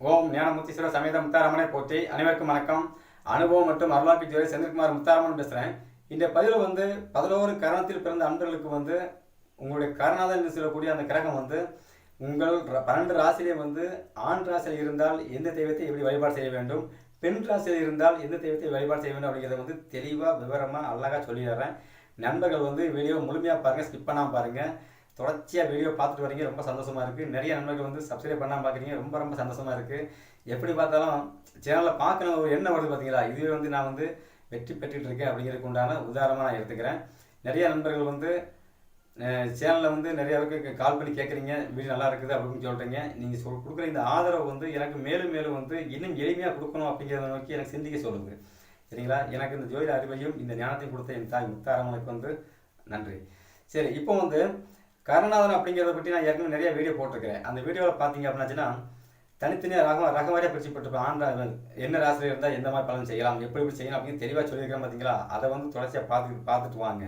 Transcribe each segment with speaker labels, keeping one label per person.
Speaker 1: ஓம் ஞானமுத்தீஸ்வர சமேத முத்தாரமனை போற்றி. அனைவருக்கும் வணக்கம். அனுபவம் மற்றும் அருளாக்கி ஜோதி செந்தில்குமார் முத்தாரமன் பேசுகிறேன் இந்த பதிவில் வந்து பதினோரு கரணத்தில் பிறந்த அன்பர்களுக்கு வந்து உங்களுடைய கரணாதன் என்று சொல்லக்கூடிய அந்த கிரகம் வந்து உங்கள் பன்னெண்டு ராசியிலே வந்து ஆண் ராசியில் இருந்தால் எந்த தெய்வத்தை எப்படி வழிபாடு செய்ய வேண்டும்? பெண் ராசியில் இருந்தால் எந்த தெய்வத்தை வழிபாடு செய்ய வேண்டும் அப்படிங்கிறத வந்து தெளிவாக விவரமாக அழகாக சொல்லிடுறேன். நண்பர்கள் வந்து வீடியோ முழுமையாக பாருங்கள் ஸ்கிப் பண்ணாமல் பாருங்கள் தொடர்ச்சியாக வீடியோ பார்த்துட்டு வரீங்க ரொம்ப சந்தோஷமாக இருக்குது நிறைய நண்பர்கள் வந்து சப்ஸ்கிரைப் பண்ணாமல் பார்க்குறீங்க ரொம்ப ரொம்ப சந்தோஷமாக இருக்குது எப்படி பார்த்தாலும் சேனலில் பார்க்கணும் ஒரு எண்ணம் வருது பார்த்தீங்களா? இதுவே வந்து நான் வந்து வெற்றி பெற்றுட்டு இருக்கேன் அப்படிங்கிறதுக்கு உண்டான உதாரணமாக நான் எடுத்துக்கிறேன். நிறைய நண்பர்கள் வந்து சேனலில் வந்து நிறைய பேருக்கு கால் பண்ணி கேட்குறீங்க வீடியோ நல்லா இருக்குது அப்படின்னு சொல்கிறீங்க நீங்கள் சொல் கொடுக்குற இந்த ஆதரவு வந்து எனக்கு மேலும் மேலும் வந்து இன்னும் எளிமையாக கொடுக்கணும் அப்படிங்கிறத நோக்கி எனக்கு சிந்திக்க சொல்லுது. சரிங்களா? எனக்கு இந்த ஜோதிட அறிவையும் இந்த ஞானத்தையும் கொடுத்த என் தாய் முத்தாரம்மனுக்கு வந்து நன்றி. சரி இப்போ வந்து கருணாதன் அப்படிங்கிறத பற்றி நான் ஏற்கனவே நிறைய வீடியோ போட்டிருக்கிறேன். அந்த வீடியோவில் பார்த்தீங்க அப்படின்னாச்சுன்னா தனித்தனியாக ரகம் ரகம் வாரியாக பிரிச்சு போட்டுருப்பேன் என்ன ராசியில் இருந்தால் எந்த மாதிரி பலன் செய்யலாம் எப்படி எப்படி செய்யலாம் அப்படின்னு தெளிவாக சொல்லியிருக்கேன் பார்த்தீங்களா அதை வந்து தொடர்ச்சியாக பார்த்து பார்த்துட்டு வாங்க.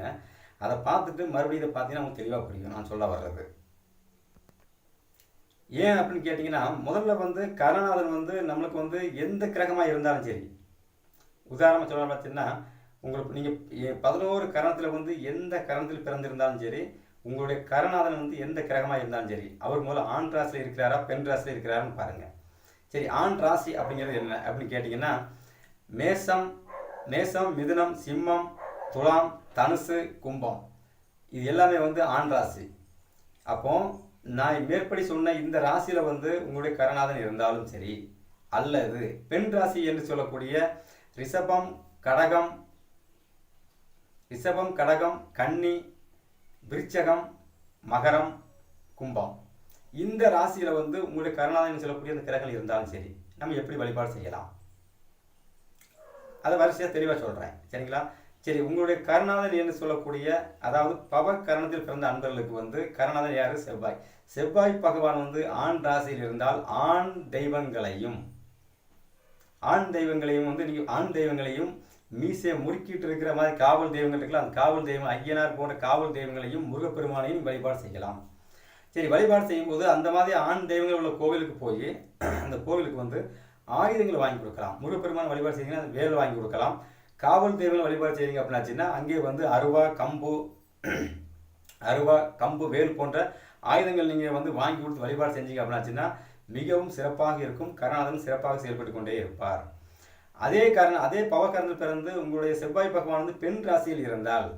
Speaker 1: அதை பார்த்துட்டு மறுபடியும் இதை பார்த்தீங்கன்னா உங்களுக்கு தெளிவாக புரியும். நான் சொல்ல வர்றது. ஏன் அப்படின்னு கேட்டிங்கன்னா முதல்ல வந்து கருணாதன் வந்து நம்மளுக்கு வந்து எந்த கிரகமாக இருந்தாலும் சரி. உதாரணமாக சொல்ல பார்த்தீங்கன்னா உங்களுக்கு நீங்கள் பதினோரு கரணத்தில் வந்து எந்த கரணத்தில் பிறந்திருந்தாலும் சரி உங்களுடைய கரநாதன் வந்து எந்த கிரகமாக இருந்தாலும் சரி அவர் முதல்ல ஆண் ராசியில் இருக்கிறாரா பெண் ராசியில் இருக்கிறாரான்னு பாருங்கள் சரி ஆண் ராசி அப்படிங்கிறது என்ன அப்படின்னு கேட்டிங்கன்னா மேசம் மேசம் மிதுனம் சிம்மம் துலாம் தனுசு கும்பம். இது எல்லாமே வந்து ஆண் ராசி. அப்போ நான் மேற்படி சொன்ன இந்த ராசியில் வந்து உங்களுடைய கரநாதன் இருந்தாலும் சரி அல்லது பெண் ராசி என்று சொல்லக்கூடிய ரிஷபம் கடகம் ரிஷபம் கடகம் கன்னி விருச்சகம் மகரம் கும்பம். இந்த ராசியில் வந்து உங்களுடைய கருணாதன் சொல்லக்கூடிய அந்த கிரகங்கள் இருந்தாலும் சரி நம்ம எப்படி வழிபாடு செய்யலாம்? அதை வரிசையாக தெளிவாக சொல்கிறேன் சரிங்களா? சரி உங்களுடைய கருணாதன் என்று சொல்லக்கூடிய அதாவது பவ கரணத்தில் பிறந்த அன்பர்களுக்கு வந்து கருணாதன் யார்? செவ்வாய். செவ்வாய் பகவான் வந்து ஆண் ராசியில் இருந்தால் ஆண் தெய்வங்களையும் ஆண் தெய்வங்களையும் வந்து நீங்கள் ஆண் தெய்வங்களையும் மீசையை முறுக்கிட்டு இருக்கிற மாதிரி காவல் தெய்வங்கள் இருக்குல்ல அந்த காவல் தெய்வம் ஐயனார் போன்ற காவல் தெய்வங்களையும் முருகப்பெருமானையும் வழிபாடு செய்யலாம். சரி வழிபாடு செய்யும்போது அந்த மாதிரி ஆண் தெய்வங்கள் உள்ள கோவிலுக்கு போய் அந்த கோவிலுக்கு வந்து ஆயுதங்கள் வாங்கி கொடுக்கலாம். முருகப்பெருமான் வழிபாடு செய்தீங்கன்னா அந்த வேல் வாங்கி கொடுக்கலாம். காவல் தெய்வங்கள் வழிபாடு செய்கிறீங்க அப்படின்னாச்சுன்னா அங்கே வந்து அருவா கம்பு அருவா கம்பு வேல் போன்ற ஆயுதங்கள் நீங்கள் வந்து வாங்கி கொடுத்து வழிபாடு செஞ்சீங்க அப்படின்னாச்சுன்னா மிகவும் சிறப்பாக இருக்கும். கருணாதன் சிறப்பாக செயல்பட்டு கொண்டே இருப்பார். அதே காரணம் அதே பவக்கரணில் பிறந்து உங்களுடைய செவ்வாய் பகவான் வந்து பெண் ராசியில் இருந்தால்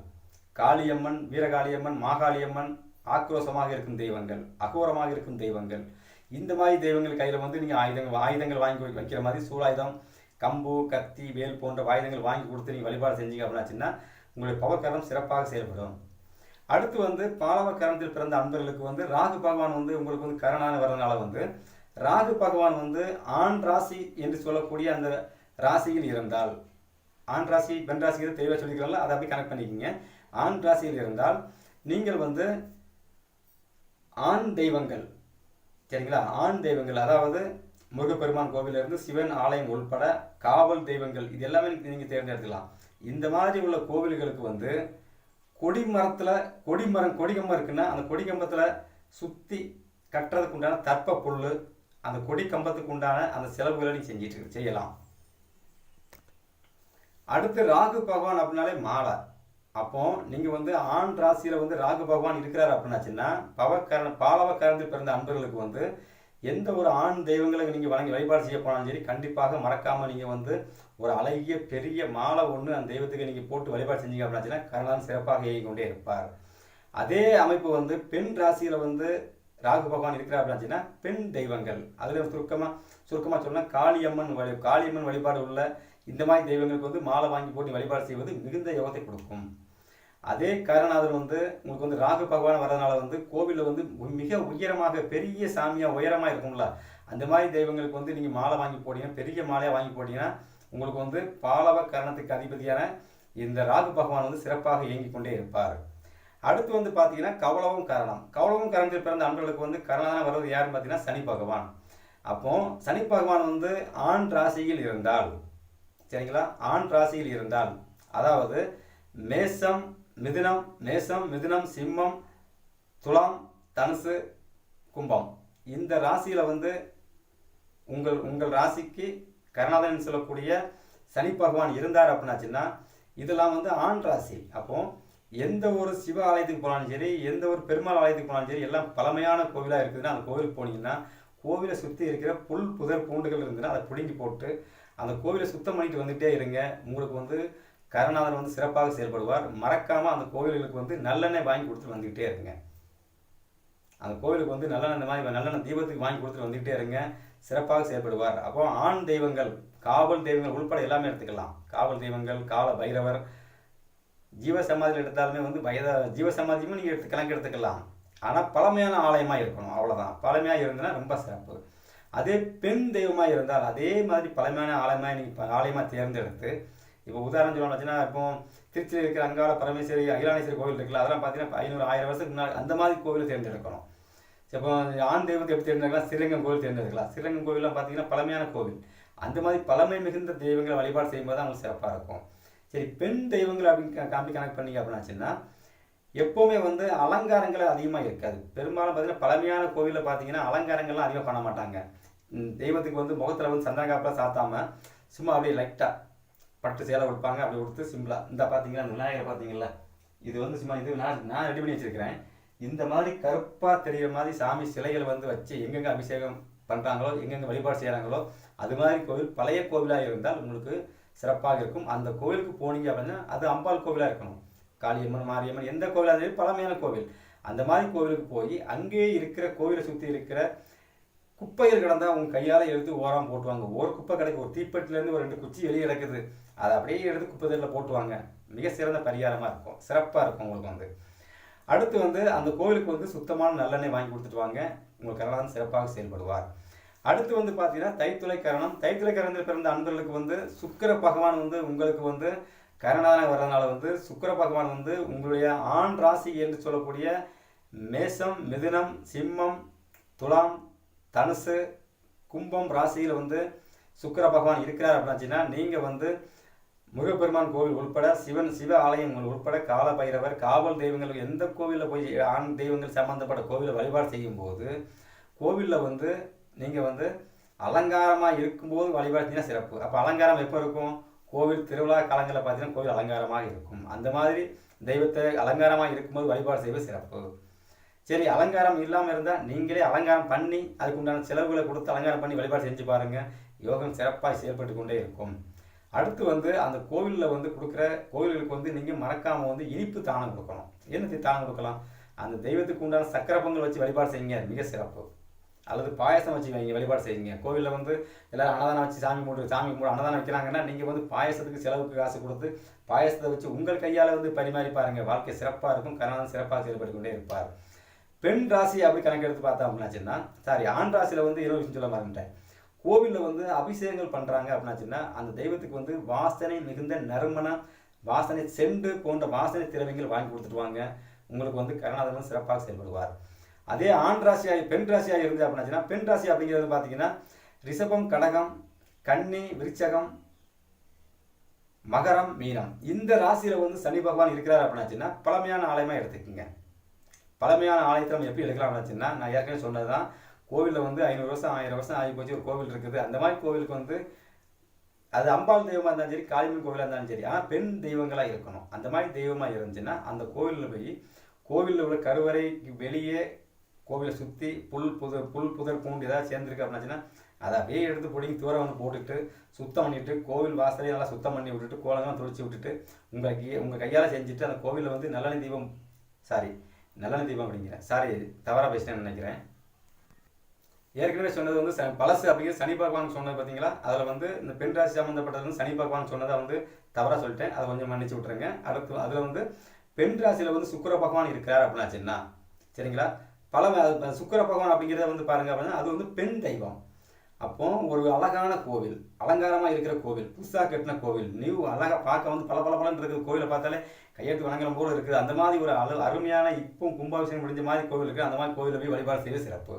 Speaker 1: காளியம்மன் வீரகாளியம்மன் மாகாளியம்மன் ஆக்ரோஷமாக இருக்கும் தெய்வங்கள் அகோரமாக இருக்கும் தெய்வங்கள். இந்த மாதிரி தெய்வங்கள் கையில் வந்து நீங்கள் ஆயுதங்கள் ஆயுதங்கள் வாங்கி வைக்கிற மாதிரி சூலாயுதம் கம்பு கத்தி வேல் போன்ற ஆயுதங்கள் வாங்கி கொடுத்து நீங்கள் வழிபாடு செஞ்சீங்க அப்படின்னாச்சுன்னா உங்களுடைய பவக்கரம் சிறப்பாக செயல்படும். அடுத்து வந்து பாலவ கரணத்தில் பிறந்த அன்பர்களுக்கு வந்து ராகு பகவான் வந்து உங்களுக்கு வந்து கரணான வரனால வந்து ராகு பகவான் வந்து ஆண் ராசி என்று சொல்லக்கூடிய அந்த ராசியில் இருந்தால் ஆண் ராசி பெண் ராசி தெளிவாக சொல்லிக்கிறாங்களோ அதை அப்படியே கனெக்ட் பண்ணிக்கிங்க. ஆண் ராசியில் இருந்தால் நீங்கள் வந்து ஆண் தெய்வங்கள் சரிங்களா? ஆண் தெய்வங்கள் அதாவது முருகப்பெருமான் கோவிலிருந்து சிவன் ஆலயம் உள்பட காவல் தெய்வங்கள் இது எல்லாமே நீங்கள் தேர்ந்தெடுக்கலாம் இந்த மாதிரி உள்ள கோவில்களுக்கு வந்து கொடிமரத்தில் கொடிமரம் கொடிகம்பம் இருக்குன்னா அந்த கொடிகம்பத்தில் சுற்றி கட்டுறதுக்கு உண்டான தர்ப்ப புல் அந்த கொடி கம்பத்துக்கு உண்டான அந்த செலவுகளை நீங்கள் செஞ்சிட்டு செய்யலாம். அடுத்து ராகு பகவான் அப்படின்னாலே மாலை. அப்போ நீங்க வந்து ஆண் ராசியில வந்து ராகு பகவான் இருக்கிறார் அப்படின்னாச்சுன்னா பவக்கரண பாலவ கரத்தில் பிறந்த அன்பர்களுக்கு வந்து எந்த ஒரு ஆண் தெய்வங்களை நீங்க வழங்கி வழிபாடு செய்ய போனாலும் சரி கண்டிப்பாக மறக்காம நீங்க வந்து ஒரு அழகிய பெரிய மாலை ஒன்று அந்த தெய்வத்துக்கு நீங்க போட்டு வழிபாடு செஞ்சீங்க அப்படின்னாச்சுன்னா கருணான் சிறப்பாக இயங்கி கொண்டே இருப்பார். அதே அமைப்பு வந்து பெண் ராசியில வந்து ராகு பகவான் இருக்கிறார் அப்படின்னாச்சுன்னா பெண் தெய்வங்கள். அதுல சுருக்கமா சுருக்கமா சொன்னா காளியம்மன் வழி காளியம்மன் வழிபாடு உள்ள இந்த மாதிரி தெய்வங்களுக்கு வந்து மாலை வாங்கி போட்டு வழிபாடு செய்வது மிகுந்த யோகத்தை கொடுக்கும். அதே கருணாதர் வந்து உங்களுக்கு வந்து ராகு பகவான் வரதுனால வந்து கோவிலில் வந்து மிக உயரமாக பெரிய சாமியாக உயரமாக இருக்கும்ல. அந்த மாதிரி தெய்வங்களுக்கு வந்து நீங்கள் மாலை வாங்கி போட்டீங்கன்னா பெரிய மாலையாக வாங்கி போட்டீங்கன்னா உங்களுக்கு வந்து பாலவ கரணத்துக்கு அதிபதியான இந்த ராகு பகவான் வந்து சிறப்பாக இயங்கிக் கொண்டே இருப்பார். அடுத்து வந்து பார்த்தீங்கன்னா கவலவும் கரணம். கவலவும் கரணத்தில் பிறந்த அன்பர்களுக்கு வந்து கரணான வருவது யாருன்னு பார்த்தீங்கன்னா சனி பகவான். அப்போ சனி பகவான் வந்து ஆண் ராசியில் இருந்தால் சரிங்களா? ஆண் ராசியில் இருந்தால் அதாவது மேசம் மிதுனம் மேசம் மிதுனம் சிம்மம் துலாம் தனுசு கும்பம். இந்த ராசியில் வந்து உங்கள் உங்கள் ராசிக்கு கருணாதன் சொல்லக்கூடிய சனி பகவான் இருந்தார் அப்படின்னாச்சுன்னா இதெல்லாம் வந்து ஆண் ராசி. அப்போ எந்த ஒரு சிவ ஆலயத்துக்கு போனாலும் சரி எந்த ஒரு பெருமாள் ஆலயத்துக்கு போனாலும் சரி எல்லாம் பழமையான கோவிலாக இருக்குதுன்னா அந்த கோவிலுக்கு போனீங்கன்னா கோவிலை சுற்றி இருக்கிற புல் புதர் பூண்டுகள் இருந்ததுன்னா அதை பிடுங்கி போட்டு அந்த கோவிலை சுத்தம் பண்ணிட்டு வந்துகிட்டே இருங்க. உங்களுக்கு வந்து கருணாதன் வந்து சிறப்பாக செயல்படுவார். மறக்காமல் அந்த கோவில்களுக்கு வந்து நல்லெண்ணெய் வாங்கி கொடுத்துட்டு வந்துக்கிட்டே இருங்க. அந்த கோவிலுக்கு வந்து நல்லெண்ணெய் மாதிரி நல்லெண்ணெய் தீபத்துக்கு வாங்கி கொடுத்துட்டு வந்துகிட்டே இருங்க. சிறப்பாக செயல்படுவார். அப்போ ஆண் தெய்வங்கள் காவல் தெய்வங்கள் உள்பட எல்லாமே எடுத்துக்கலாம். காவல் தெய்வங்கள் கால பைரவர் ஜீவசமாதியில் எடுத்தாலுமே வந்து வயத ஜீவ சமாதியுமே நீங்கள் எடுத்து கணக்கு எடுத்துக்கலாம். ஆனால் பழமையான ஆலயமாக இருக்கணும். அவ்வளோதான் பழமையாக இருந்ததுன்னா ரொம்ப சிறப்பு. அதே பெண் தெய்வமாக இருந்தால் அதே மாதிரி பழமையான ஆலயமாக நீங்கள் ஆலயமாக தேர்ந்தெடுத்து இப்போ உதாரணம் சொல்லணும்னா இப்போ திருச்சியில் இருக்கிற அங்காள பரமேஸ்வரி அகிலானேஸ்வரி கோவில் இருக்குல்ல அதெல்லாம் பார்த்தீங்கன்னா ஐநூறு ஆயிரம் வருஷத்துக்கு முன்னாடி அந்த மாதிரி கோவிலை தேர்ந்தெடுக்கணும். இப்போ ஆண் தெய்வத்தை எப்படி தேர்ந்தெடுக்கலாம்? ஸ்ரீரங்கம் கோவில் தேர்ந்தெடுக்கலாம். ஸ்ரீரங்கம் கோவிலாம் பார்த்தீங்கன்னா பழமையான கோவில். அந்த மாதிரி பழமை மிகுந்த தெய்வங்களை வழிபாடு செய்யும்போது தான் அவங்களுக்கு சிறப்பாக இருக்கும். சரி பெண் தெய்வங்கள் அப்படின்னு காம்பி கனெக்ட் பண்ணீங்க அப்படின்னாச்சுன்னா எப்போவுமே வந்து அலங்காரங்கள் அதிகமாக இருக்காது. பெரும்பாலும் பார்த்தீங்கன்னா பழமையான கோவிலில் பார்த்தீங்கன்னா அலங்காரங்கள்லாம் அதிகமாக பண்ண மாட்டாங்க. தெய்வத்துக்கு வந்து முகத்தில் வந்து சந்திரகாப்பெலாம் சாத்தாமல் சும்மா அப்படியே லைட்டாக பட்டு சேலை கொடுப்பாங்க அப்படி கொடுத்து சிம்பிளாக இந்த பார்த்தீங்கன்னா விநாயகர் பார்த்தீங்களா இது வந்து சும்மா இது நான் நான் ரெடி பண்ணி வச்சுருக்கிறேன். இந்த மாதிரி கருப்பாக தெரிகிற மாதிரி சாமி சிலைகள் வந்து வச்சு எங்கெங்கே அபிஷேகம் பண்ணுறாங்களோ எங்கெங்கே வழிபாடு செய்கிறாங்களோ அது மாதிரி கோவில் பழைய கோவிலாக இருந்தால் உங்களுக்கு சிறப்பாக இருக்கும். அந்த கோவிலுக்கு போனீங்க அப்படின்னா அது அம்பாள் கோவிலாக இருக்கணும். காளியம்மன் மாரியம்மன் எந்த கோவிலாக இருந்தாலும் பழமையான கோவில். அந்த மாதிரி கோவிலுக்கு போய் அங்கேயே இருக்கிற கோவிலை சுற்றி இருக்கிற குப்பைகள் கிடந்தால் அவங்க கையால் எடுத்து ஓரம் போட்டுவாங்க. ஒரு குப்பை கிடைக்கும் ஒரு தீப்பெட்டிலேருந்து ஒரு ரெண்டு குச்சி வெளியே கிடக்குது. அதை அப்படியே எடுத்து குப்பை போட்டுவாங்க. மிக சிறந்த பரிகாரமாக இருக்கும். சிறப்பாக இருக்கும் உங்களுக்கு வந்து. அடுத்து வந்து அந்த கோவிலுக்கு வந்து சுத்தமான நல்லெண்ணெய் வாங்கி கொடுத்துட்டு வாங்க. உங்கள் கரணம் சிறப்பாக செயல்படுவார். அடுத்து வந்து பார்த்தீங்கன்னா தைத்துளை கரணம். தைத்துளை கரணத்தில் பிறந்த அன்பர்களுக்கு வந்து சுக்கர பகவான் வந்து உங்களுக்கு வந்து கரணாக வர்றதுனால வந்து சுக்கர பகவான் வந்து உங்களுடைய ஆண் ராசி என்று சொல்லக்கூடிய மேசம் மிதுனம் சிம்மம் துலாம் தனுசு கும்பம் ராசியில் வந்து சுக்கர பகவான் இருக்கிறார் அப்படின்னா நீங்கள் வந்து முருகப்பெருமான் கோவில் உள்பட சிவன் சிவ ஆலயங்கள் உள்பட கால பைரவர் காவல் தெய்வங்கள் எந்த கோவிலில் போய் ஆண் தெய்வங்கள் சம்மந்தப்பட்ட கோவிலை வழிபாடு செய்யும்போது கோவிலில் வந்து நீங்கள் வந்து அலங்காரமாக இருக்கும்போது வழிபாடு செஞ்சால் சிறப்பு. அப்போ அலங்காரம் எப்போ இருக்கும்? கோவில் திருவிழா காலங்களில் பார்த்தீங்கன்னா கோவில் அலங்காரமாக இருக்கும். அந்த மாதிரி தெய்வத்தை அலங்காரமாக இருக்கும்போது வழிபாடு செய்வது சிறப்பு. சரி அலங்காரம் இல்லாமல் இருந்தால் நீங்களே அலங்காரம் பண்ணி அதுக்கு உண்டான செலவுகளை கொடுத்து அலங்காரம் பண்ணி வழிபாடு செஞ்சு பாருங்கள் யோகம் சிறப்பாக செயல்பட்டு கொண்டே இருக்கும். அடுத்து வந்து அந்த கோவிலில் வந்து கொடுக்குற கோவில்களுக்கு வந்து நீங்கள் மறக்காமல் வந்து இனிப்பு தானம் கொடுக்கணும். என்ன தானம் கொடுக்கலாம்? அந்த தெய்வத்துக்கு உண்டான சக்கரை பொங்கல் வச்சு வழிபாடு செய்யுங்க. மிக சிறப்பு. அல்லது பாயசம் வச்சு வைங்க வழிபாடு செய்யுங்க. கோவிலில் வந்து எல்லோரும் அன்னதானம் வச்சு சாமி கும்பிட்டு சாமி கும்பிடு அன்னதானம் வைக்கிறாங்கன்னா நீங்கள் வந்து பாயசத்துக்கு செலவுக்கு காசு கொடுத்து பாயசத்தை வச்சு உங்கள் கையால் வந்து பரிமாறி பாருங்கள் வாழ்க்கை சிறப்பாக இருக்கும். கரணம் சிறப்பாக செயல்பட்டு கொண்டே இருப்பார். பெண் ராசி அப்படி கணக்கெடுத்து பார்த்தா அப்படின்னாச்சுன்னா சாரி ஆண் ராசியில் வந்து இருபது விஷயம் சொல்ல மாட்டேன் கோவிலில் வந்து அபிஷேகங்கள் பண்ணுறாங்க அப்படின்னாச்சுன்னா அந்த தெய்வத்துக்கு வந்து வாசனை மிகுந்த நறுமணம் வாசனை செண்டு போன்ற வாசனை திரவியங்கள் வாங்கி கொடுத்துருவாங்க உங்களுக்கு வந்து கருணாதன் சிறப்பாக செயல்படுவார். அதே ஆண் ராசியாக பெண் ராசியாக இருந்து அப்படின்னாச்சுன்னா பெண் ராசி அப்படிங்கிறது பார்த்தீங்கன்னா ரிஷபம் கடகம் கன்னி விருச்சகம் மகரம் மீனம். இந்த ராசியில் வந்து சனி பகவான் இருக்கிறார் அப்படின்னாச்சுன்னா பழமையான ஆலயமாக எடுத்துக்கோங்க. பழமையான ஆலயத்தை நம்ம எப்படி எடுக்கலாம் நினச்சுன்னா நான் ஏற்கனவே சொன்னது தான் கோவிலில் வந்து ஐநூறு வருஷம் ஆயிரம் வருஷம் ஆகி போச்சு ஒரு கோவில் இருக்குது. அந்த மாதிரி கோவிலுக்கு வந்து அது அம்பாள் தெய்வமாக இருந்தாலும் சரி காளிமன் கோவிலாக இருந்தாலும் சரி ஆனால் பெண் தெய்வங்களாக இருக்கணும். அந்த மாதிரி தெய்வமாக இருந்துச்சுன்னா அந்த கோவிலில் போய் கோவிலில் உள்ள கருவறைக்கு வெளியே கோவிலை சுற்றி புல் புதர் புல் புதர் பூண்டு ஏதாவது சேர்ந்துருக்கு அப்படின்னாச்சுன்னா அதை அப்படியே எடுத்து பிடிங்கி தூரம் வந்து போட்டுட்டு சுத்தம் பண்ணிவிட்டு கோவில் வாசலையும் நல்லா சுத்தம் பண்ணி விட்டுட்டு கோலங்கள்லாம் துடிச்சு விட்டுட்டு உங்கள் கை உங்கள் கையால் செஞ்சுட்டு அந்த கோவிலில் வந்து நல்லெண்ணெய் தீபம் சாரி நல்லெண்ணெய் தீபம் அப்படிங்கிறேன் சாரி தவறாக பேசிட்டேன்னு நினைக்கிறேன். ஏற்கனவே சொன்னது வந்து பழசு அப்படிங்கிற சனி பகவான் சொன்னது பார்த்தீங்களா அதில் வந்து இந்த பெண் ராசி சம்மந்தப்பட்டது வந்து சனி பகவான் சொன்னதை வந்து தவறாக சொல்லிட்டேன். அதை கொஞ்சம் மன்னிச்சு விட்ருங்க அடுத்து அதில் வந்து பெண் ராசியில் வந்து சுக்கர பகவான் இருக்கிறார் அப்படின்னாச்சுன்னா சரிங்களா? பல சுக்கர பகவான் அப்படிங்கிறத வந்து பாருங்க அப்படின்னா அது வந்து பெண் தெய்வம். அப்போ ஒரு அழகான கோவில் அலங்காரமாக இருக்கிற கோவில் புதுசாக கட்டின கோவில் நியூ அழகாக பார்க்க வந்து பல பல பலன் இருக்கிற கோவிலை பார்த்தாலே கையெழுத்து வணங்கலம் போல இருக்குது. அந்த மாதிரி ஒரு அழு அருமையான இப்போ கும்பாபிஷேகம் முடிஞ்ச மாதிரி கோவில் இருக்குது. அந்த மாதிரி கோவிலில் போய் வழிபாடு செய்ய சிறப்பு.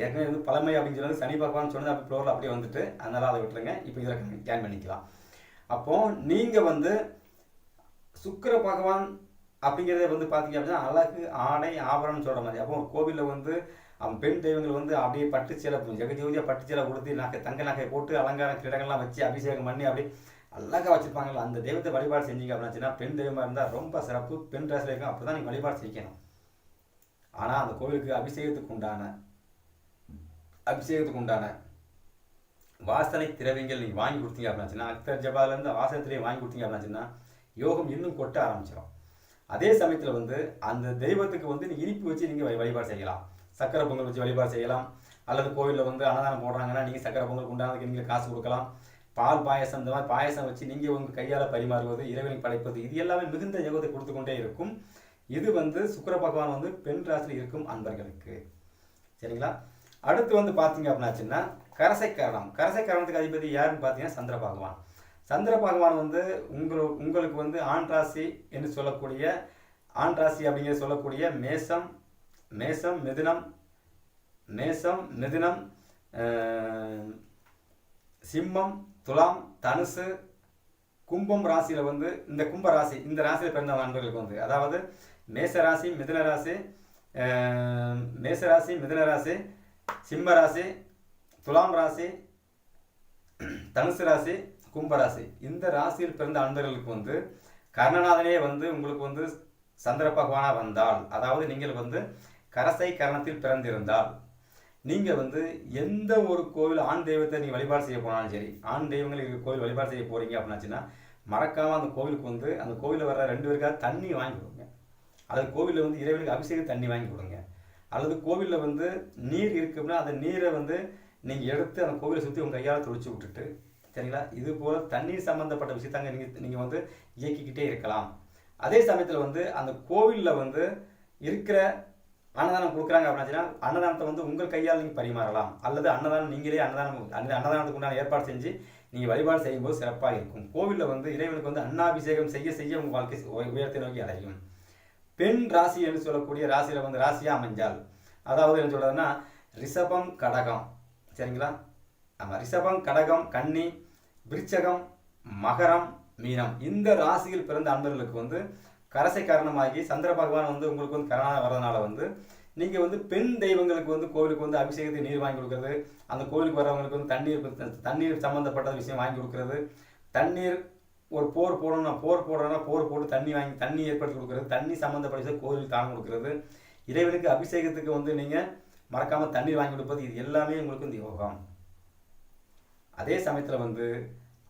Speaker 1: ஏற்கனவே வந்து பழமை அப்படின்னு சொல்லி சனி பகவான் சொன்னது அப்படி ஃப்ளோரில் அப்படியே வந்துட்டு அதனால் அதை விட்டுருங்க. இப்போ இதில் கேன் பண்ணிக்கலாம். அப்போது நீங்கள் வந்து சுக்கர பகவான் அப்படிங்கிறத வந்து பார்த்தீங்க அப்படின்னா அழகு ஆடை ஆபரணம் சொல்கிற மாதிரி. அப்போ ஒரு கோவிலில் வந்து அவன் பெண் தெய்வங்கள் வந்து அப்படியே பட்டு சேலை ஜெகஜோதியாக பட்டு சேலை நகை தங்க நகை போட்டு அலங்காரம் கிடங்கள்லாம் வச்சு அபிஷேகம் பண்ணி அப்படி அழகாக வச்சுருப்பாங்கல்ல அந்த தெய்வத்தை வழிபாடு செஞ்சீங்க அப்படின்னாச்சுன்னா பெண் தெய்வமாக இருந்தால் ரொம்ப சிறப்பு. பெண் ராசியில் இருக்கும் அப்படி தான் நீங்கள் வழிபாடு செய்யணும். ஆனால் அந்த கோவிலுக்கு அபிஷேகத்துக்கு உண்டான அபிஷேகத்துக்கு உண்டான வாசனை திரவியங்கள் நீங்கள் வாங்கி கொடுத்தீங்க அப்படின்னாச்சுன்னா அக்தர் ஜபாலேருந்து வாசனை திரவியம் வாங்கி கொடுத்தீங்க அப்படின்னாச்சுன்னா யோகம் இன்னும் கொட்ட ஆரம்பிச்சிடும் அதே சமயத்தில் வந்து அந்த தெய்வத்துக்கு வந்து நீங்கள் இனிப்பு வச்சு நீங்கள் வழிபாடு செய்யலாம். சக்கரை பொங்கல் வச்சு வழிபாடு செய்யலாம். அல்லது கோவிலில் வந்து அன்னதானம் போடுறாங்கன்னா நீங்கள் சக்கரை பொங்கல் உண்டானதுக்கு நீங்கள் காசு கொடுக்கலாம். பால் பாயசம் இந்த மாதிரி பாயசம் வச்சு நீங்கள் உங்கள் கையால் பரிமாறுவது இறைவனுக்கு படைப்பது இது எல்லாமே மிகுந்த யோகத்தை கொடுத்து கொண்டே இருக்கும். இது வந்து சுக்கர பகவான் வந்து பெண் ராசியில் இருக்கும் அன்பர்களுக்கு. சரிங்களா? அடுத்து வந்து பார்த்தீங்க அப்படின்னாச்சுன்னா கரசை கரணம். கரசை கரணத்துக்கு அதிபதி யாருன்னு பார்த்தீங்கன்னா சந்திர பகவான். சந்திர பகவான் வந்து உங்கள் உங்களுக்கு வந்து ஆண் ராசி என்று சொல்லக்கூடிய ஆண் ராசி அப்படிங்கிற சொல்லக்கூடிய மேசம் மேசம் மிதுனம் மேசம் மிதுனம் சிம்மம் துலாம் தனுசு கும்பம் ராசியில் வந்து இந்த கும்ப ராசி இந்த ராசியில் பிறந்த நண்பர்களுக்கு வந்து அதாவது மேச ராசி மிதுன ராசி மேச ராசி மிதுன ராசி சிம்ம ராசி துலாம் ராசி தனுசு ராசி கும்பராசி இந்த ராசியில் பிறந்த அன்பர்களுக்கு வந்து கர்ணநாதனே வந்து உங்களுக்கு வந்து சந்திர பகவானாக வந்தால் அதாவது நீங்கள் வந்து கரசை கரணத்தில் பிறந்திருந்தால் நீங்கள் வந்து எந்த ஒரு கோவில் ஆண் தெய்வத்தை நீங்கள் வழிபாடு செய்ய போனாலும் சரி ஆண் தெய்வங்கள் கோவில் வழிபாடு செய்ய போகிறீங்க அப்படின்னாச்சுன்னா மறக்காமல் அந்த கோவிலுக்கு வந்து அந்த கோவிலில் வர ரெண்டு பேருக்காக தண்ணி வாங்கி கொடுங்க. அல்லது கோவிலில் வந்து இறைவனுக்கு அபிஷேக தண்ணி வாங்கி கொடுங்க. அல்லது கோவிலில் வந்து நீர் இருக்குன்னா அந்த நீரை வந்து நீங்கள் எடுத்து அந்த கோவிலை சுற்றி உங்கள் கையால் துளிச்சு விட்டுட்டு சரிங்களா? இது போல் தண்ணீர் சம்மந்தப்பட்ட விஷயத்தாங்க நீங்கள் நீங்கள் வந்து இயக்கிக்கிட்டே இருக்கலாம். அதே சமயத்தில் வந்து அந்த கோவிலில் வந்து இருக்கிற அன்னதானம் கொடுக்குறாங்க அப்படின்னா அன்னதானத்தை வந்து உங்கள் கையால் நீங்கள் பரிமாறலாம். அல்லது அன்னதானம் நீங்களே அன்னதானம் அன்னதானத்துக்கு உண்டான ஏற்பாடு செஞ்சு நீங்கள் வழிபாடு செய்யும்போது சிறப்பாக இருக்கும். கோவிலில் வந்து இறைவனுக்கு வந்து அன்னாபிஷேகம் செய்ய செய்ய உங்கள் வாழ்க்கை உயர்த்தை நோக்கி அடையும் பெண் ராசி என்று சொல்லக்கூடிய ராசியில் வந்து ராசியாக அமைஞ்சால் அதாவது என்ன சொல்கிறதுன்னா ரிஷபம் கடகம். சரிங்களா? ஆமாம் ரிஷபம் கடகம் கன்னி விருச்சகம் மகரம் மீனம். இந்த ராசியில் பிறந்த அன்பர்களுக்கு வந்து கரசை காரணமாகி சந்திர பகவான் வந்து உங்களுக்கு வந்து கரணாக வரதுனால வந்து நீங்கள் வந்து பெண் தெய்வங்களுக்கு வந்து கோவிலுக்கு வந்து அபிஷேகத்துக்கு நீர் வாங்கி கொடுக்குறது அந்த கோவிலுக்கு வரவங்களுக்கு வந்து தண்ணீர் தண்ணீர் சம்மந்தப்பட்ட விஷயம் வாங்கி கொடுக்குறது தண்ணீர் ஒரு போர் போடணும்னா போர் போடுறோம்னா போர் போட்டு தண்ணி வாங்கி தண்ணி ஏற்படுத்தி கொடுக்குறது தண்ணி சம்மந்தப்பட்ட விஷயம் கோவிலுக்கு தானம் கொடுக்குறது இறைவனுக்கு அபிஷேகத்துக்கு வந்து நீங்கள் மறக்காமல் தண்ணீர் வாங்கி கொடுப்பது இது எல்லாமே உங்களுக்கு வந்து யோகம். அதே சமயத்தில் வந்து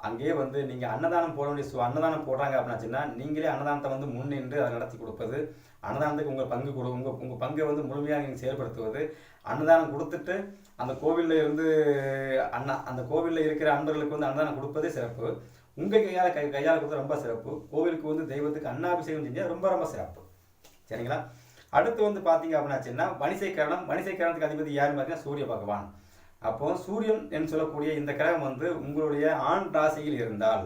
Speaker 1: அங்கேயே வந்து நீங்கள் அன்னதானம் போட வேண்டிய சு அன்னதானம் போடுறாங்க அப்படின்னாச்சுன்னா நீங்களே அன்னதானத்தை வந்து முன்னின்று அதை நடத்தி கொடுப்பது அன்னதானத்துக்கு உங்கள் பங்கு கொடு உங்கள் உங்கள் பங்கை வந்து முழுமையாக நீங்கள் செயல்படுத்துவது அன்னதானம் கொடுத்துட்டு அந்த கோவிலில் இருந்து அண்ணா அந்த கோவிலில் இருக்கிற அன்பர்களுக்கு வந்து அன்னதானம் கொடுப்பதே சிறப்பு. உங்கள் கையால் கை கையால் கொடுத்தா ரொம்ப சிறப்பு. கோவிலுக்கு வந்து தெய்வத்துக்கு அன்னாபிஷேகம் செஞ்சால் ரொம்ப ரொம்ப சிறப்பு. சரிங்களா? அடுத்து வந்து பார்த்தீங்க அப்படின்னாச்சுன்னா வணிசைக்கரணம் வணிசைக்கரணத்துக்கு அதிபதி யார் பார்த்தீங்கன்னா சூரிய பகவான். அப்போ சூரியன் என்று சொல்லக்கூடிய இந்த கிரகம் வந்து உங்களுடைய ஆண் ராசியில் இருந்தால்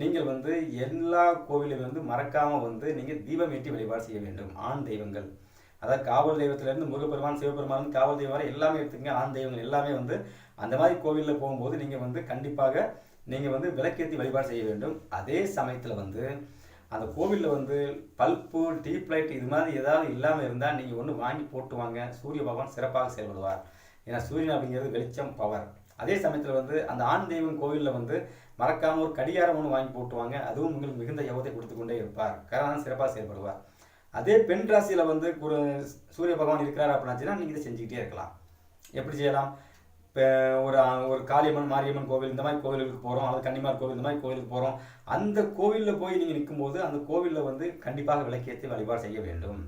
Speaker 1: நீங்கள் வந்து எல்லா கோவிலும் வந்து மறக்காமல் வந்து நீங்கள் தீபம் ஏற்றி வழிபாடு செய்ய வேண்டும். ஆண் தெய்வங்கள். அதாவது காவல் தெய்வத்திலேருந்து முருகப்பெருமான் சிவபெருமான் காவல் தெய்வம் வரை எல்லாமே எடுத்துங்க. ஆண் தெய்வங்கள் எல்லாமே வந்து அந்த மாதிரி கோவிலில் போகும்போது நீங்கள் வந்து கண்டிப்பாக நீங்கள் வந்து விளக்கேற்றி வழிபாடு செய்ய வேண்டும். அதே சமயத்தில் வந்து அந்த கோவிலில் வந்து பல்ப்பு டீப் லைட் இது மாதிரி ஏதாவது இல்லாமல் இருந்தால் நீங்கள் ஒன்று வாங்கி போட்டு வாங்க. சூரிய பகவான் சிறப்பாக செயல்படுவார். ஏன்னா சூரியன் அப்படிங்கிறது வெளிச்சம் பவர் அதே சமயத்தில் வந்து அந்த ஆண் தெய்வம் கோவிலில் வந்து மறக்காமல் ஒரு கடிகாரம் ஒன்று வாங்கி போட்டுவாங்க அதுவும் உங்களுக்கு மிகுந்த யோகத்தை கொடுத்து கொண்டே இருப்பார். காரணம் சிறப்பாக செயல்படுவார். அதே பெண் ராசியில் வந்து குரு சூரிய பகவான் இருக்கிறார் அப்படின்னாச்சுன்னா நீங்கள் இதை செஞ்சுக்கிட்டே இருக்கலாம். எப்படி செய்யலாம்? இப்போ ஒரு ஒரு காளியம்மன் மாரியம்மன் கோவில் இந்த மாதிரி கோவிலுக்கு போகிறோம் அல்லது கன்னிமார் கோவில் இந்த மாதிரி கோவிலுக்கு போகிறோம் அந்த கோவிலில் போய் நீங்கள் நிற்கும்போது அந்த கோவிலில் வந்து கண்டிப்பாக விளக்கேற்றி வழிபாடு செய்ய வேண்டும்.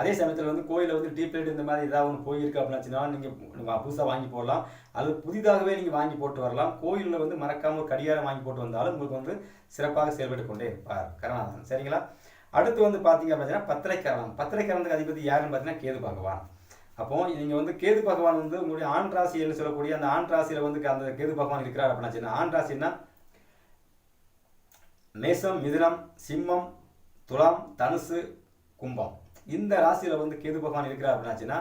Speaker 1: அதே சமயத்தில் வந்து கோயிலில் வந்து டீப் லைட் இந்த மாதிரி ஏதாவது ஒன்று போயிருக்கு அப்படின்னாச்சுன்னா நீங்கள் புதுசாக வாங்கி போடலாம். அல்லது புதிதாகவே நீங்கள் வாங்கி போட்டு வரலாம். கோயிலில் வந்து மறக்காமல் ஒரு கடிகாரம் வாங்கி போட்டு வந்தாலும் உங்களுக்கு வந்து சிறப்பாக செயல்பட்டு கொண்டே இருப்பார். கருணாதன் சரிங்களா? அடுத்து வந்து பார்த்தீங்க அப்படின்னா பத்திரைக்கரணம் பத்திரைக்கரணத்துக்கு அதிபதி யாருன்னு பார்த்தீங்கன்னா கேது பகவான். அப்போ நீங்கள் வந்து கேது பகவான் வந்து உங்களுடைய ஆண் ராசின்னு சொல்லக்கூடிய அந்த ஆண் ராசியில் வந்து அந்த கேது பகவான் இருக்கிறார் அப்படின்னா ஆண் ராசின்னா மேசம் மிதுனம் சிம்மம் துலாம் தனுசு கும்பம். இந்த ராசியில் வந்து கேது பகவான் இருக்கிறார் அப்படின்னாச்சுன்னா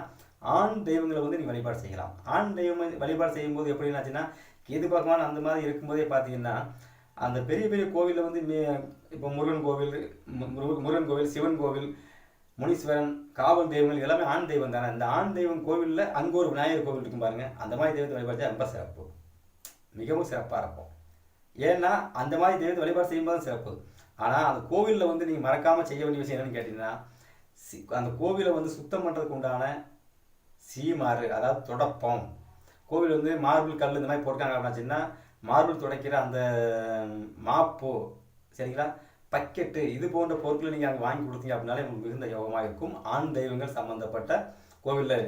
Speaker 1: ஆண் தெய்வங்களை வந்து நீ வழிபாடு செய்யலாம். ஆண் தெய்வம் வழிபாடு செய்யும்போது எப்படின்னாச்சுன்னா கேது பகவான் அந்த மாதிரி இருக்கும்போதே பார்த்தீங்கன்னா அந்த பெரிய பெரிய கோவிலில் வந்து இப்போ முருகன் கோவில் முருகன் கோவில் சிவன் கோவில் முனீஸ்வரன் காவல் தெய்வங்கள் எல்லாமே ஆண் தெய்வம் தானே. இந்த ஆண் தெய்வம் கோவிலில் அங்கே ஒரு விநாயகர் கோவில் இருக்கும் பாருங்க. அந்த மாதிரி தெய்வத்தை வழிபாடு ரொம்ப சிறப்பு. மிகவும் சிறப்பாக இருக்கும். ஏன்னா அந்த மாதிரி தெய்வத்தை வழிபாடு செய்யும்போது சிறப்பு. ஆனால் அந்த கோவிலில் வந்து நீங்கள் மறக்காமல் செய்ய வேண்டிய விஷயம் என்னென்னு கேட்டிங்கன்னா அந்த கோவிலை வந்து சுத்தம் பண்ணுறதுக்கு உண்டான சீமாறு அதாவது தொடப்பம். கோவில் வந்து மார்பிள் கல் இந்த மாதிரி போட்டாங்க அப்படின்னாச்சுன்னா மார்பிள் துடைக்கிற அந்த மாப்பு சரிங்களா? பக்கெட்டு இது போன்ற பொருட்களை நீங்கள் அங்கே வாங்கி கொடுத்தீங்க அப்படின்னாலே உங்களுக்கு மிகுந்த யோகமாக இருக்கும். ஆண் தெய்வங்கள் சம்மந்தப்பட்ட கோவிலில்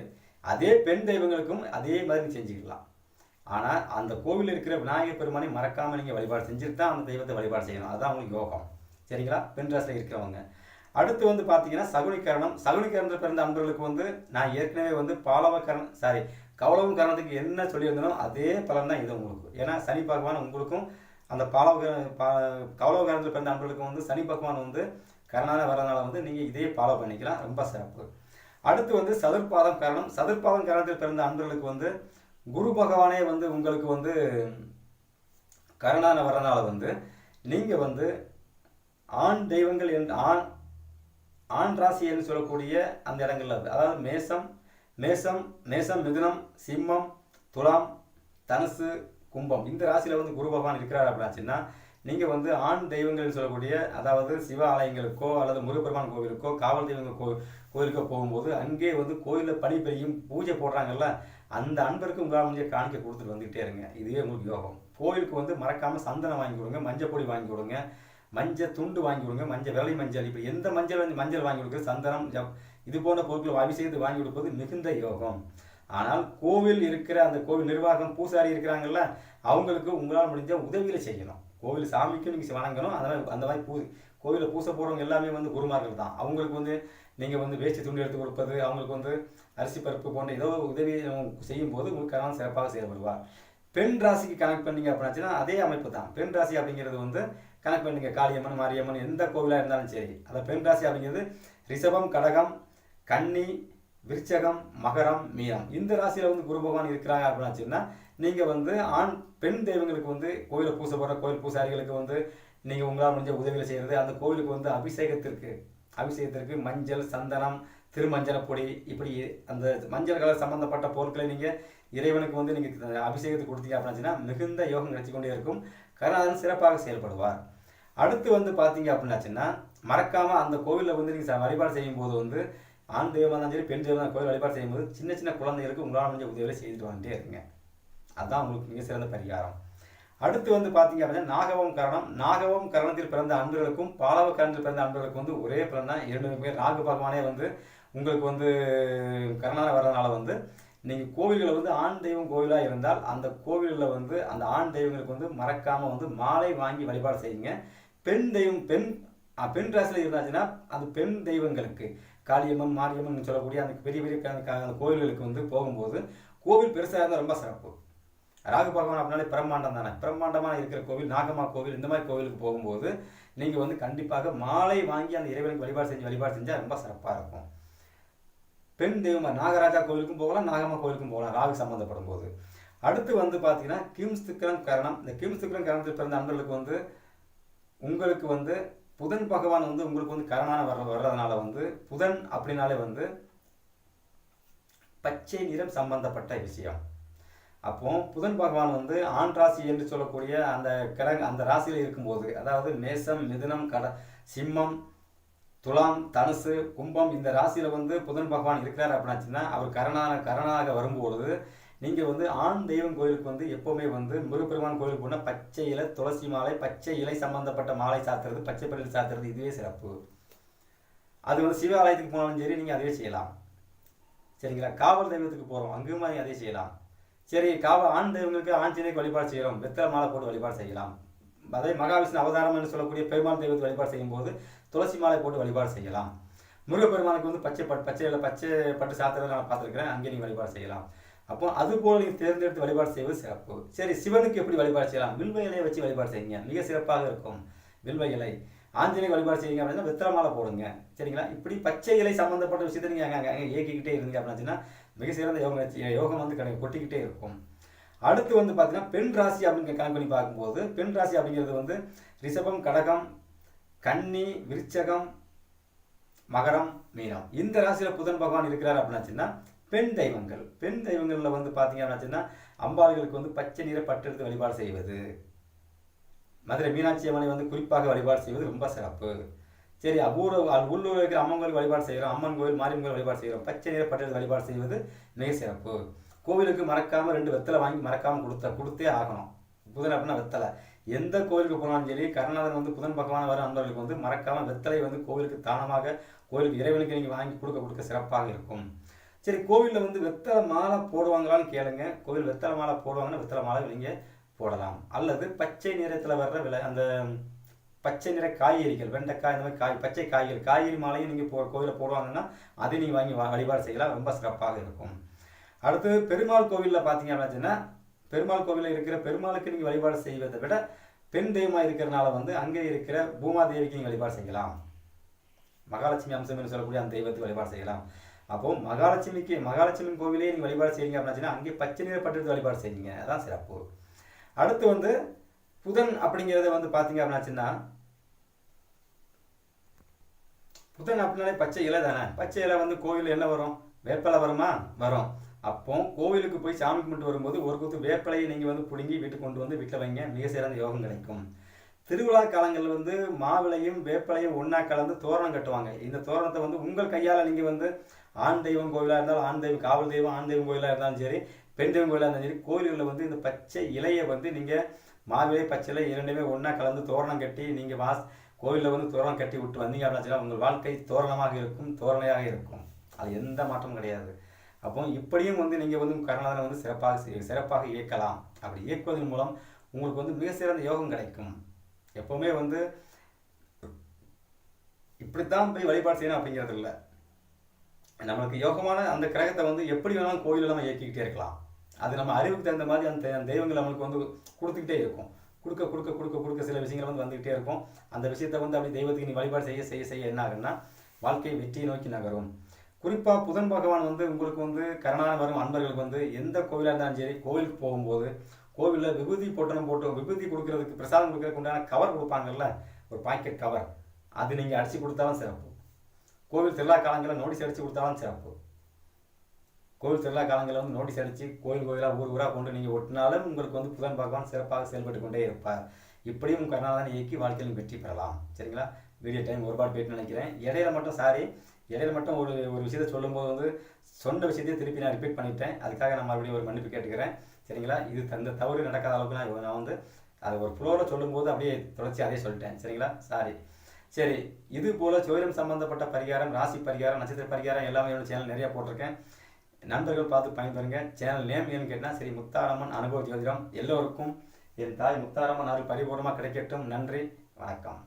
Speaker 1: அதே பெண் தெய்வங்களுக்கும் அதே மாதிரி செஞ்சுக்கலாம். ஆனால் அந்த கோவிலில் இருக்கிற விநாயகர் பெருமானை மறக்காமல் நீங்கள் வழிபாடு செஞ்சுட்டு தான் அந்த தெய்வத்தை வழிபாடு செய்யணும். அதுதான் உங்களுக்கு யோகம். சரிங்களா? பெண் ராசியில் இருக்கிறவங்க. அடுத்து வந்து பார்த்தீங்கன்னா சகுனிகரணம் சகுனிகரணத்தில் பிறந்த அன்பர்களுக்கு வந்து நான் ஏற்கனவே வந்து பாலவக்கரணம் சாரி கௌளவம் கரணத்துக்கு என்ன சொல்லியிருந்தனோ அதே பலன் தான் இது உங்களுக்கு. ஏன்னா சனி பகவான் உங்களுக்கும் அந்த பாலவ கௌளவ கரணத்தில் பிறந்த அன்பர்களுக்கும் வந்து சனி பகவான் வந்து கரணான வரனால வந்து நீங்கள் இதே ஃபாலோ பண்ணிக்கலாம். ரொம்ப சிறப்பு. அடுத்து வந்து சதுர்பாதம் கரணம். சதுர்பாதம் கரணத்தில் பிறந்த அன்பர்களுக்கு வந்து குரு பகவானே வந்து உங்களுக்கு வந்து கரணான வரனால வந்து நீங்கள் வந்து ஆண் தெய்வங்கள் என்று ஆண் ஆண் ராசி என்று சொல்லக்கூடிய அந்த இடங்கள்ல அதாவது மேசம் மேசம் மேசம் மிதுனம் சிம்மம் துலாம் தனுசு கும்பம். இந்த ராசியில் வந்து குரு பகவான் இருக்கிறார் அப்படின்னாச்சுன்னா நீங்கள் வந்து ஆண் தெய்வங்கள் சொல்லக்கூடிய அதாவது சிவ ஆலயங்களுக்கோ அல்லது முருகப்பெருமான் கோவிலுக்கோ காவல் தெய்வங்கள் கோ கோவிலுக்கோ போகும்போது அங்கே வந்து கோயிலில் பணி பெய்யும் பூஜை போடுறாங்கல்ல அந்த அன்பருக்கு உங்களால் முடிஞ்ச காணிக்க கொடுத்துட்டு வந்துகிட்டே இருங்க. இதுவே உங்களுக்கு யோகம். கோயிலுக்கு வந்து மறக்காமல் சந்தனம் வாங்கி கொடுங்க மஞ்சள் பொடி வாங்கி கொடுங்க. மஞ்சள் துண்டு வாங்கி கொடுங்க மஞ்சள் வெள்ளை மஞ்சள். இப்படி எந்த மஞ்சள் வந்து மஞ்சள் வாங்கி கொடுக்குறது சந்தனம் ஜப். இது போன்ற பொருட்கள் அபிஷேகத்தை வாங்கி கொடுப்பது மிகுந்த யோகம். ஆனால் கோவில் இருக்கிற அந்த கோவில் நிர்வாகம் பூசாரி இருக்கிறாங்கல்ல அவங்களுக்கு உங்களால் முடிஞ்ச உதவிகளை செய்யணும். கோவில் சாமிக்கும் நீங்கள் வணங்கணும். அதனால் அந்த மாதிரி பூ கோவிலில் பூசை போடுறவங்க எல்லாமே வந்து குருமார்கள் தான். அவங்களுக்கு வந்து நீங்கள் வந்து வேஷ்டி துண்டு எடுத்து கொடுப்பது அவங்களுக்கு வந்து அரிசி பருப்பு போன்ற ஏதோ உதவி செய்யும் போது உங்களுக்கு கணவன் சிறப்பாக செயல்படுவார். பெண் ராசிக்கு கனெக்ட் பண்ணீங்க அப்படின்னாச்சுன்னா அதே அமைப்பு தான். பெண் ராசி அப்படிங்கிறது வந்து கணக்கு பண்ணுங்க காளியம்மன் மாரியம்மன் எந்த கோவிலாக இருந்தாலும் சரி. அந்த பெண் ராசி அப்படிங்கிறது ரிஷபம் கடகம் கன்னி விருச்சகம் மகரம் மீனம். இந்த ராசியில் வந்து குரு பகவான் இருக்கிறாங்க அப்படின்னாச்சுன்னா நீங்கள் வந்து ஆண் பெண் தெய்வங்களுக்கு வந்து கோயிலை பூசை போடுற கோயில் பூசாரிகளுக்கு வந்து நீங்கள் உங்களால் முடிஞ்ச உதவிகளை செய்கிறது அந்த கோவிலுக்கு வந்து அபிஷேகத்திற்கு அபிஷேகத்திற்கு மஞ்சள் சந்தனம் திருமஞ்சள பொடி இப்படி அந்த மஞ்சள் கலர் சம்மந்தப்பட்ட பொருட்களை நீங்கள் இறைவனுக்கு வந்து நீங்கள் அபிஷேகத்துக்கு கொடுத்தீங்க அப்படின்னாச்சுன்னா மிகுந்த யோகம் கிடைச்சி கொண்டே இருக்கும். கருணாதன் சிறப்பாக செயல்படுவார். அடுத்து வந்து பார்த்தீங்க அப்படின்னாச்சுன்னா மறக்காமல் அந்த கோவிலில் வந்து நீங்கள் வழிபாடு செய்யும் போது வந்து ஆண் தெய்வமாக இருந்தாலும் சரி பெண் தெய்வம் கோயில் வழிபாடு செய்யும்போது சின்ன சின்ன குழந்தைகளுக்கு உங்களால் முடிஞ்ச உதவிகளை செய்துட்டு வந்துட்டே இருங்க. அதுதான் உங்களுக்கு மிக சிறந்த பரிகாரம். அடுத்து வந்து பார்த்தீங்க அப்படின்னா நாகவம் கரணம். நாகவம் கரணத்தில் பிறந்த அன்பர்களுக்கும் பாலவ கரணத்தில் பிறந்த அன்பர்களுக்கும் வந்து ஒரே பலன் இரண்டு பேர் ராகு பகவானே வந்து உங்களுக்கு வந்து கரணான வர்றதுனால வந்து நீங்கள் கோவில்களை வந்து ஆண் தெய்வம் கோவிலாக இருந்தால் அந்த கோவிலில் வந்து அந்த ஆண் தெய்வங்களுக்கு வந்து மறக்காமல் வந்து மாலை வாங்கி வழிபாடு செய்யுங்க. பெண் தெய்வம் பெண் பெண் ராசியில் இருந்தாச்சுன்னா அது பெண் தெய்வங்களுக்கு. காளியம்மன் மாரியம்மன் சொல்லக்கூடிய அந்த பெரிய பெரிய அந்த கோவில்களுக்கு வந்து போகும்போது கோவில் பெருசாக இருந்தால் ரொம்ப சிறப்பு. ராகு பகவான் அப்படின்னாலே பிரம்மாண்டம் தானே. பிரம்மாண்டமாக இருக்கிற கோவில் நாகம்மா கோவில் இந்த மாதிரி கோவிலுக்கு போகும்போது நீங்கள் வந்து கண்டிப்பாக மாலை வாங்கி அந்த இறைவனுக்கு வழிபாடு செஞ்சு வழிபாடு செஞ்சால் ரொம்ப சிறப்பாக இருக்கும். பெண் தெய்வம் நாகராஜா கோவிலுக்கும் போகலாம் நாகம்மா கோவிலுக்கும் போகலாம் ராகு சம்மந்தப்படும் போது அடுத்து வந்து பார்த்தீங்கன்னா கிம்ஸ்துக்கரன் கரணம். இந்த கிம்ஸ்துக்கரன் கரணத்தில் பிறந்த அன்பர்களுக்கு வந்து உங்களுக்கு வந்து புதன் பகவான் வந்து உங்களுக்கு வந்து கரணான வர்ற வர்றதுனால வந்து புதன் அப்படின்னாலே வந்து பச்சை நிறம் சம்பந்தப்பட்ட விஷயம். அப்போ புதன் பகவான் வந்து ஆண் ராசி என்று சொல்லக்கூடிய அந்த கிழங்கு அந்த ராசியில் இருக்கும்போது அதாவது மேசம் மிதுனம் கட சிம்மம் துலாம் தனுசு கும்பம் இந்த ராசியில் வந்து புதன் பகவான் இருக்கிறார் அப்படின்னாச்சுன்னா அவர் கரணான கரணாக வரும்பொழுது நீங்கள் வந்து ஆண் தெய்வம் கோயிலுக்கு வந்து எப்போவுமே வந்து முருகப்பெருமான் கோயிலுக்கு போனால் பச்சை இலை துளசி மாலை பச்சை இலை சம்மந்தப்பட்ட மாலை சாத்துறது பச்சை பள்ளியில் சாத்துறது இதுவே சிறப்பு. அது வந்து சிவ ஆலயத்துக்கு போனாலும் சரி நீங்கள் அதுவே செய்யலாம். சரிங்களா? காவல் தெய்வத்துக்கு போகிறோம் அங்கேயும் மாதிரி அதே செய்யலாம். சரி காவல் ஆண் தெய்வங்களுக்கு ஆஞ்சநேயருக்கு வழிபாடு செய்கிறோம் வெத்தலை மாலை போட்டு வழிபாடு செய்யலாம். அதே மகாவிஷ்ணு அவதாரம் என்று சொல்லக்கூடிய பெருமாள் தெய்வத்துக்கு வழிபாடு செய்யும்போது துளசி மாலை போட்டு வழிபாடு செய்யலாம். முருகப்பெருமானுக்கு வந்து பச்சை பட்டு பச்சை இல்லை பச்சை பட்டு சாத்துறதை நான் பார்த்துருக்கிறேன் அங்கே நீங்கள் வழிபாடு செய்யலாம். அப்போ அது போல நீங்கள் தேர்ந்தெடுத்து வழிபாடு செய்வது சிறப்பு. சரி சிவனுக்கு எப்படி வழிபாடு செய்யலாம்? வில்வ இலையை வச்சு வழிபாடு செய்யுங்க. மிக சிறப்பாக இருக்கும். வில்வ இலை. ஆஞ்சநேய வழிபாடு செய்யுங்க அப்படின்னா வெத்தலை போடுங்க. சரிங்களா? இப்படி பச்சை இலை சம்பந்தப்பட்ட விஷயத்தை நீங்கள் அங்கே அங்கே இயக்கிக்கிட்டே இருந்தீங்க அப்படின்னா மிக சிறந்த யோகம் யோகம் வந்து கிடைக்கும் கொட்டிக்கிட்டே இருக்கும். அடுத்து வந்து பார்த்தீங்கன்னா பெண் ராசி அப்படின்னு கணக்கு பண்ணி பார்க்கும்போது பெண் ராசி அப்படிங்கிறது வந்து ரிஷபம் கடகம் கன்னி விருச்சகம் மகரம் மீனம். இந்த ராசியில் புதன் பகவான் இருக்கிறார் அப்படின்னாச்சுன்னா பெண் தெய்வங்கள். பெண் தெய்வங்களில் வந்து பார்த்தீங்க அப்படின்னாச்சுன்னா அம்பாள்களுக்கு வந்து பச்சை நீரை பட்டெடுத்து வழிபாடு செய்வது. மதுரை மீனாட்சி அம்மனை வந்து குறிப்பாக வழிபாடு செய்வது ரொம்ப சிறப்பு. சரி அபூர்வ உள்ளூர் இருக்கிற அம்மன் கோயில் வழிபாடு செய்கிறோம். அம்மன் கோயில் மாரியம்மன் கோயில் வழிபாடு செய்கிறோம். பச்சை நீரை பட்டெடுத்து வழிபாடு செய்வது மிக சிறப்பு. கோவிலுக்கு மறக்காமல் ரெண்டு வெத்தலை வாங்கி மறக்காமல் கொடுத்த கொடுத்தே ஆகணும். புதன் அப்படின்னா வெத்தலை. எந்த கோவிலுக்கு போனாலும் சரி கருணாதன் வந்து புதன் பகவான் வர அன்பர்களுக்கு வந்து மறக்காமல் வெத்தலை வந்து கோவிலுக்கு தானமாக கோவிலுக்கு இறைவனுக்கு நீங்கள் வாங்கி கொடுக்க கொடுக்க சிறப்பாக இருக்கும். சரி கோவிலில் வந்து வெத்தலை மாலை போடுவாங்களான்னு கேளுங்க. கோவில் வெத்தலை மாலை போடுவாங்கன்னா வெத்தலை மாலை நீங்கள் போடலாம். அல்லது பச்சை நிறத்தில் வர்ற விலை அந்த பச்சை நிற காய்கறிகள் வெண்டைக்காய் இந்த மாதிரி காய் பச்சை காய்கறி காய்கறி மாலையும் நீங்கள் போ கோவிலில் போடுவாங்கன்னா அதை நீங்கள் வாங்கி வா- வழிபாடு செய்யலாம். ரொம்ப சிறப்பாக இருக்கும். அடுத்து பெருமாள் கோவிலில் பார்த்தீங்க அப்படின்னா பெருமாள் கோவிலில் இருக்கிற பெருமாளுக்கு நீங்கள் வழிபாடு செய்வதை விட பெண் தெய்வமாக இருக்கிறனால வந்து அங்கே இருக்கிற பூமாதேவிக்கு நீங்கள் வழிபாடு செய்யலாம். மகாலட்சுமி அம்சம் என்று சொல்லக்கூடிய அந்த தெய்வத்துக்கு வழிபாடு செய்யலாம். அப்போ மகாலட்சுமிக்கு மகாலட்சுமி கோவிலே நீங்கள் வழிபாடு செய்யுங்க அப்படின்னா அங்கே பச்சை நிற பட்டு வழிபாடு செய்யுங்க அதான் சிறப்பு. அடுத்து வந்து புதன் அப்படிங்கிறத வந்து பார்த்தீங்க அப்படின்னாச்சுன்னா புதன் அப்படின்னாலே பச்சை இலை தானே? பச்சை இலை வந்து கோவில் என்ன வரும்? வேப்பலை வருமா? வரும். அப்போ கோவிலுக்கு போய் சாமி கும்பிட்டு வரும்போது ஒரு குத்து வேப்பலையை நீங்கள் வந்து பிடுங்கி வீட்டுக்கு கொண்டு வந்து வீட்டில் வைங்க. மிக சிறந்த யோகம் கிடைக்கும். திருவிழா காலங்களில் வந்து மாவிளையும் வேப்பலையும் ஒன்றா கலந்து தோரணம் கட்டுவாங்க. இந்த தோரணத்தை வந்து உங்கள் கையால் நீங்கள் வந்து ஆண் தெய்வம் கோவிலாக இருந்தாலும் ஆண் தெய்வம் காவல் தெய்வம் ஆண் தெய்வம் கோயிலாக இருந்தாலும் சரி பெண் தெய்வம் கோயிலாக இருந்தாலும் சரி கோயில்களில் வந்து இந்த பச்சை இலையை வந்து நீங்கள் மாவிலை பச்சை இலை இரண்டுமே ஒன்றா கலந்து தோரணம் கட்டி நீங்கள் வாஸ் கோயிலில் வந்து தோரணம் கட்டி விட்டு வந்தீங்க அப்படின்னா உங்கள் வாழ்க்கை தோரணமாக இருக்கும் தோரணையாக இருக்கும். அது எந்த மாற்றமும் கிடையாது. அப்போ இப்படியும் வந்து நீங்கள் வந்து கருணாதனை வந்து சிறப்பாக சிறப்பாக இயக்கலாம். அப்படி இயக்குவதன் மூலம் உங்களுக்கு வந்து மிக சிறந்த யோகம் கிடைக்கும். எப்போவுமே வந்து இப்படித்தான் போய் வழிபாடு செய்யணும் அப்படிங்கிறது இல்லை நம்மளுக்கு யோகமான அந்த கிரகத்தை வந்து எப்படி வேணாலும் கோயிலில் நம்ம இயக்கிக்கிட்டே இருக்கலாம். அது நம்ம அறிவுக்கு தகுந்த மாதிரி அந்த தெ- தெய்வங்கள் நம்மளுக்கு வந்து கொடுத்துக்கிட்டே இருக்கும். கொடுக்க கொடுக்க கொடுக்க கொடுக்க சில விஷயங்கள் வந்து வந்துகிட்டே இருக்கும். அந்த விஷயத்தை வந்து அப்படி தெய்வத்துக்கு நீ வழிபாடு செய்ய செய்ய செய்ய என்ன ஆகுன்னா வாழ்க்கை வெற்றியை நோக்கி நகரும். குறிப்பாக புதன் பகவான் வந்து உங்களுக்கு வந்து கரணான வரும் அன்பர்களுக்கு வந்து எந்த கோவிலாக இருந்தாலும் சரி கோவிலுக்கு போகும்போது கோவிலில் விபூதி போட்டணும் போட்டு விபூதி கொடுக்கறதுக்கு பிரசாதம் கொடுக்கறதுக்கு உண்டான கவர் கொடுப்பாங்கல்ல ஒரு பாக்கெட் கவர் அது நீங்கள் அடித்து கொடுத்தாலும் சிறப்பு. கோவில் திருவிழா காலங்களில் நோட்டீஸ் அடித்து கொடுத்தாலும் சிறப்பு. கோவில் திருவிழா காலங்களில் வந்து நோட்டீஸ் அடித்து கோயில் கோயிலாக ஊர் ஊராக கொண்டு நீங்கள் ஒட்டினாலும் உங்களுக்கு வந்து புதன் பகவான் சிறப்பாக செயல்பட்டு கொண்டே இருப்பார். இப்படியும் கருணாதனை இயக்கி வாழ்க்கையில் வெற்றி பெறலாம். சரிங்களா? வீடியோ டைம் ஒருபாடு போயிட்டு நினைக்கிறேன். இடையில மட்டும் சாரி இடையில மட்டும் ஒரு ஒரு விஷயத்தை சொல்லும்போது வந்து சொன்ன விஷயத்தையே திருப்பி நான் ரிப்பீட் பண்ணிட்டேன். அதுக்காக நான் மறுபடியும் ஒரு மன்னிப்பு கேட்டுக்கிறேன். சரிங்களா? இது தந்த தவறு நடக்காத அளவுக்கு நான் நான் வந்து அது ஒரு ஃப்ளோவில் சொல்லும்போது அப்படியே தொடர்ச்சி அதே சொல்லிட்டேன். சரிங்களா? சாரி சரி இது போல ஜோதிடம் சம்பந்தப்பட்ட பரிகாரம் ராசி பரிகாரம் நட்சத்திர பரிகாரம் எல்லாமே என்னோட சேனல் நிறைய போட்டிருக்கேன். நண்பர்கள் பார்த்து பயன்பெறுங்க. சேனல் நேம் ஏன்னு கேட்டால் சரி முத்தாரம்மன் அனுபவ ஜோதிடம். எல்லோருக்கும் என் தாய் முத்தாரம்மன் அருள் பரிபூர்ணமாக கிடைக்கட்டும். நன்றி. வணக்கம்.